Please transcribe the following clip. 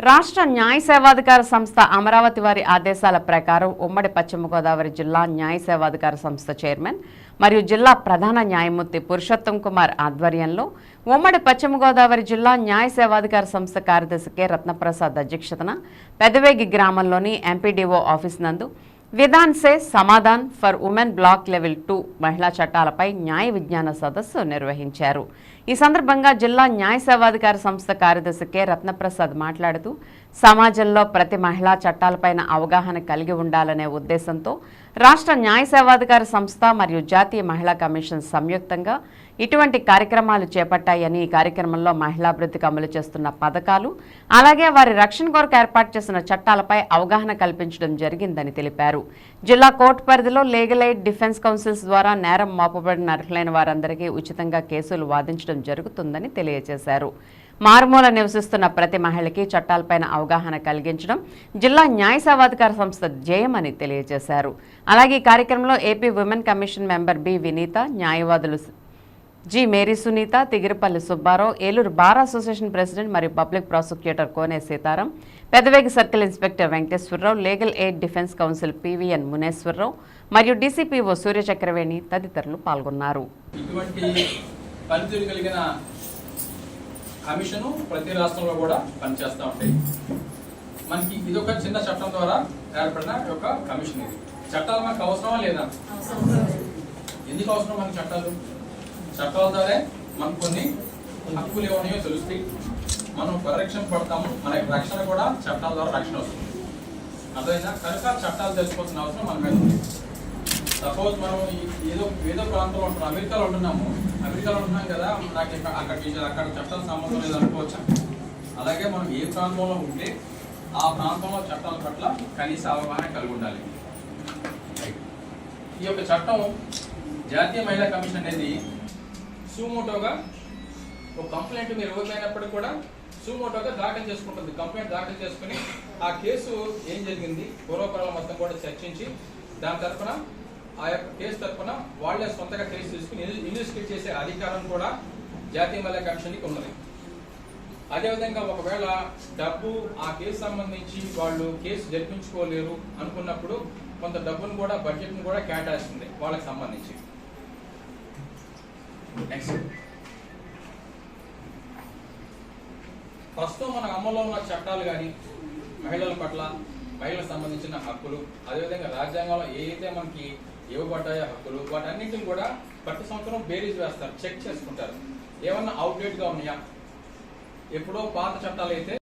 రాష్ట్ర న్యాయ సేవాధికార సంస్థ అమరావతి వారి ఆదేశాల ప్రకారం ఉమ్మడి పశ్చిమ గోదావరి జిల్లా న్యాయ సేవాధికార సంస్థ చైర్మన్ మరియు జిల్లా ప్రధాన న్యాయమూర్తి పురుషోత్తం కుమార్ ఆధ్వర్యంలో ఉమ్మడి పశ్చిమ గోదావరి జిల్లా న్యాయ సేవాధికార సంస్థ కార్యదర్శి కె రత్నప్రసాద్ అధ్యక్షతన పెదవేగి గ్రామంలోని ఎంపీడీఓ ఆఫీస్ నందు Vidhan se Samadhan for women block level to మహిళా చట్టాలపై న్యాయ విజ్ఞాన సదస్సు నిర్వహించారు. ఈ సందర్భంగా జిల్లా న్యాయ సేవాధికార సంస్థ కార్యదర్శి కె. రత్నప్రసాద్ మాట్లాడుతూ సమాజంలో ప్రతి మహిళా చట్టాలపైన అవగాహన కలిగి ఉండాలనే ఉద్దేశంతో రాష్ట్ర న్యాయ సేవాధికార సంస్థ మరియు జాతీయ మహిళా కమిషన్ సంయుక్తంగా ఇటువంటి కార్యక్రమాలు చేపట్టాయని ఈ కార్యక్రమంలో మహిళాభివృద్ధికి అమలు చేస్తున్న పథకాలు అలాగే వారి రక్షణ కొరకు ఏర్పాటు చేసిన చట్టాలపై అవగాహన కల్పించడం జరిగిందని తెలిపారు. జిల్లా కోర్టు పరిధిలో లీగలైట్ డిఫెన్స్ కౌన్సిల్స్ ద్వారా నేరం మోపబడిన అర్హులైన వారందరికీ ఉచితంగా కేసులు వాదించడం జరుగుతుందని తెలియజేశారు. మారుమూల నివసిస్తున్న ప్రతి మహిళకి చట్టాలపైన అవగాహన కలిగించడం జిల్లా న్యాయ సేవాధికార సంస్థ జయమని తెలియజేశారు. అలాగే ఈ కార్యక్రమంలో AP women commission member B Vineetha న్యాయవాదులు G Mary Sunitha Tigiripalli Subbarao Eluru bar association president మరియు public prosecutor Kone Sitaram Pedavegi circle inspector Venkateswararao legal aid defence counsel PVN Muneswararao మరియు డీసీపీఓ సూర్యచక్రవేణి తదితరులు పాల్గొన్నారు. ఇటువంటి పనితీరు కలిగిన కమిషను ప్రతి రాష్ట్రంలో కూడా పనిచేస్తూ ఉంటాయి. మనకి ఇది ఒక చిన్న చట్టం ద్వారా ఏర్పడిన ఒక కమిషన్ ఇది. చట్టాలు మనకు అవసరమా లేదా. ఎందుకు అవసరం మనకి చట్టాలు? చట్టాల ద్వారా మనకు కొన్ని హక్కులు ఏమన్నాయో తెలుస్తాయి. మనం పరిరక్షణ పడతాము మన యొక్క రక్షణ కూడా చట్టాల ద్వారా రక్షణ వస్తుంది. అదైనా కనుక చట్టాలు తెలుసుకోవాల్సిన అవసరం మన మీద ఉంది. సపోజ్ మనం ఈ- ఏదో ఏదో ప్రాంతంలో ఉంటున్నాం అమెరికాలో ఉంటున్నాము. అమెరికాలో ఉంటున్నాం కదా నాకు ఇక్కడ అక్కడికి అక్కడ చట్టాల సంబంధం లేదు అనుకోవచ్చా? అలాగే మనం ఏ ప్రాంతంలో ఉంటే ఆ ప్రాంతంలో చట్టాల పట్ల కనీస అవగాహన కలిగి ఉండాలి. ఈ యొక్క చట్టం జాతీయ మహిళా కమిషన్ అనేది సుమోటోగా ఒక కంప్లైంట్ మీరు ఇవ్వకపోయినప్పటికీ కూడా సుమోటోగా దాఖలు చేసుకుంటుంది. కంప్లైంట్ దాఖలు చేసుకుని ఆ కేసు ఏం జరిగింది? పూర్వపరాల మొత్తం కూడా చర్చించి దాని తరఫున ఆ యొక్క కేసు తరఫున వాళ్ళే సొంతగా కేసు తీసుకుని ఇన్వెస్టిగేట్ చేసే అధికారం కూడా జాతీయ మహిళా కమిషన్కి ఉన్నది. అదేవిధంగా ఒకవేళ డబ్బు ఆ కేసు సంబంధించి వాళ్ళు కేసు జరిపించుకోలేరు అనుకున్నప్పుడు కొంత డబ్బును కూడా బడ్జెట్ను కూడా కేటాయిస్తుంది వాళ్ళకి సంబంధించి. నెక్స్ట్ ప్రస్తుతం మన అమల్లో ఉన్న చట్టాలు కానీ మహిళల పట్ల మహిళలకు సంబంధించిన హక్కులు అదేవిధంగా రాజ్యాంగంలో ఏదైతే మనకి ఇవ్వబడ్డాయో హక్కులు వాటన్నింటిని కూడా ప్రతి సంవత్సరం బేరీజ్ వేస్తారు చెక్ చేసుకుంటారు. ఏమన్నా అవుట్డేట్గా ఉన్నాయా? ఎప్పుడో పాత చట్టాలు అయితే